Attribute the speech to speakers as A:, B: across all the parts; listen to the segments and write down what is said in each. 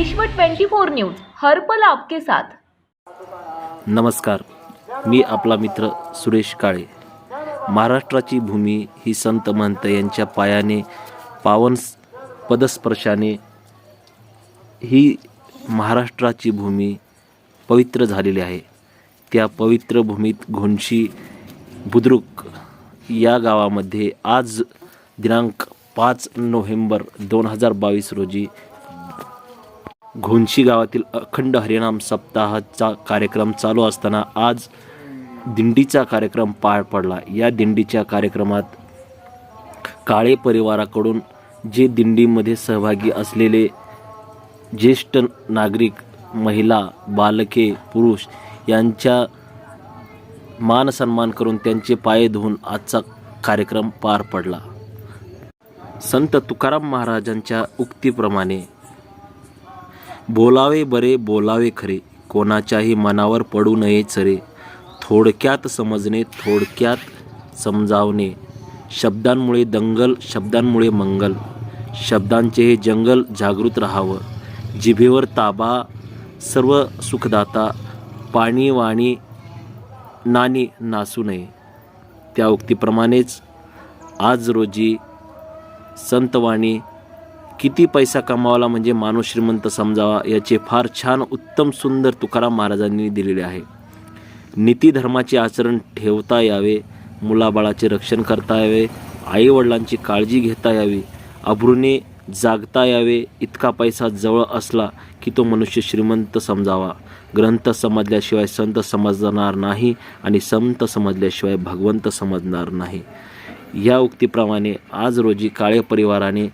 A: विश्व 24 न्यूज हरपल आपके साथ.
B: नमस्कार मी आपला मित्र सुरेश काळे. महाराष्ट्राची भूमी ही संत महंत यांच्या पायाने पावन पदस्पर्शाने ही महाराष्ट्राची भूमी पवित्र झालेली आहे. त्या पवित्र भूमीत घोणशी बुद्रुक या गावामध्ये आज दिनांक पाच नोव्हेंबर दोन हजार बावीस रोजी घोणशी गावातील अखंड हरिनाम सप्ताहाचा कार्यक्रम चालू असताना आज दिंडीचा कार्यक्रम पार पडला. या दिंडीच्या कार्यक्रमात काळे परिवाराकडून जे दिंडीमध्ये सहभागी असलेले ज्येष्ठ नागरिक महिला बालके पुरुष यांच्या मान सन्मान करून त्यांचे पाय धुवून आजचा कार्यक्रम पार पडला. संत तुकाराम महाराजांच्या उक्तीप्रमाणे बोलावे बरे बोलावे खरे. कोणाच्याही मनावर पडू नये चरे. थोडक्यात समजणे थोडक्यात समजावणे. शब्दांमुळे दंगल शब्दांमुळे मंगल. शब्दांचे हे जंगल जागृत राहावं. जिभेवर ताबा सर्व सुखदाता पाणी वाणी नाणी नासू नये. त्या उक्तीप्रमाणेच आज रोजी संतवाणी किती पैसा कमावला म्हणजे माणूस श्रीमंत समजावा याचे फार छान उत्तम सुंदर तुकाराम महाराजांनी दिलेले आहे. नीतीधर्माचे आचरण ठेवता यावे मुलाबाळाचे रक्षण करता यावे आईवडिलांची काळजी घेता यावी अब्रूने जागता यावे इतका पैसा जवळ असला की तो मनुष्य श्रीमंत समजावा. ग्रंथ समजल्याशिवाय संत समजणार नाही आणि संत समजल्याशिवाय भगवंत समजणार नाही. या उक्तीप्रमाणे आज रोजी काळे परिवाराने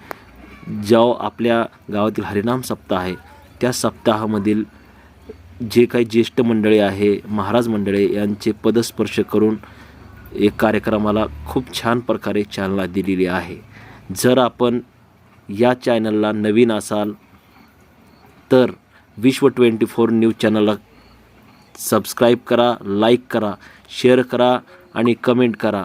B: जो आपल्या गावातील हरिनाम सप्ताह आहे त्या सप्ताहामधील जे काही ज्येष्ठ मंडळी आहे महाराज मंडळी यांचे पदस्पर्श करून एक कार्यक्रमाला खूप छान प्रकारे चालना दिलेली आहे. जर आपण या चॅनलला नवीन असाल तर विश्व ट्वेंटी फोर न्यूज चॅनलला सबस्क्राईब करा लाईक करा शेअर करा आणि कमेंट करा.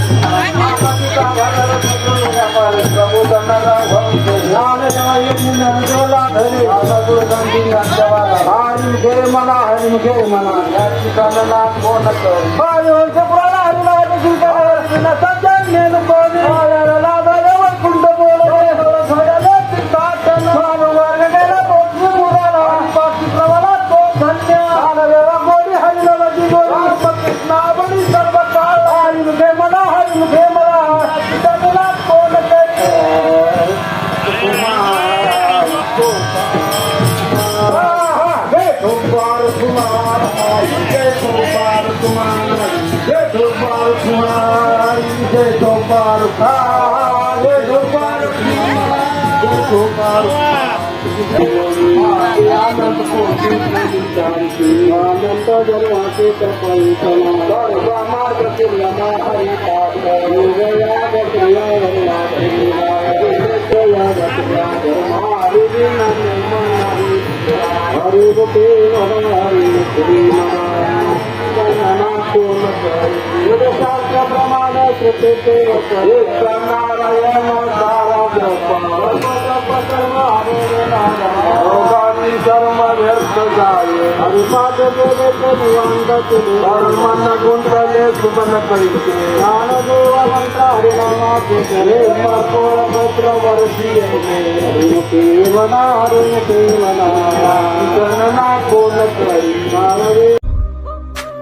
C: हरिम मला हरिम घे मला या ठिकाणाला कोण कुंड যে তোমার খাই যে তোমার খাই যে তোমার যে তোমার আনন্দ জন্মাতে কপাল সর্ব মার্গকে নমা হরি পাপ যোগয়া प्रमाण कृते नारायण योगानी कर्म व्यर्थ जाये हरिपाद देवे निवांत कर्मन गुंतले सुमन करीचे ज्ञान देव हरिनामाचे करे मकोळ पत्र वर्षी मना मना गणना कोण करी